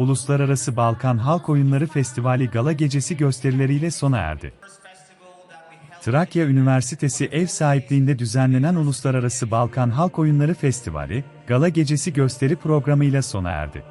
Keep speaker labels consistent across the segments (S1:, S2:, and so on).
S1: Uluslararası Balkan Halk Oyunları Festivali Gala Gecesi gösterileriyle sona erdi. Trakya Üniversitesi ev sahipliğinde düzenlenen Uluslararası Balkan Halk Oyunları Festivali, Gala Gecesi gösteri programıyla sona erdi.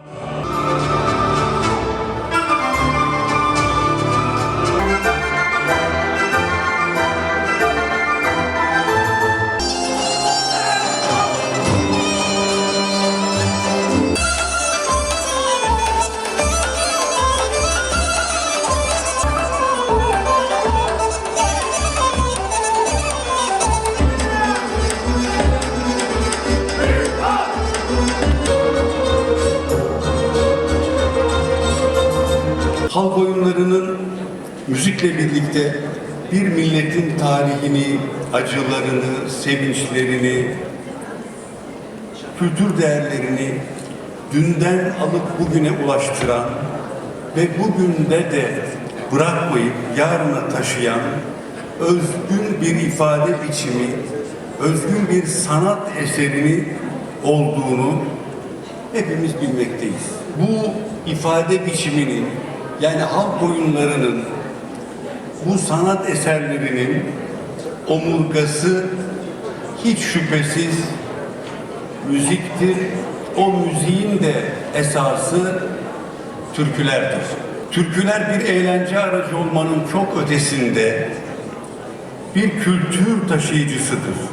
S2: Halk oyunlarının müzikle birlikte bir milletin tarihini, acılarını, sevinçlerini, kültür değerlerini dünden alıp bugüne ulaştıran ve bugünde de bırakmayıp yarına taşıyan özgün bir ifade biçimi, özgün bir sanat eserini olduğunu hepimiz bilmekteyiz. Bu ifade biçiminin yani halk oyunlarının bu sanat eserlerinin omurgası hiç şüphesiz müziktir. O müziğin de esası türkülerdir. Türküler bir eğlence aracı olmanın çok ötesinde bir kültür taşıyıcısıdır.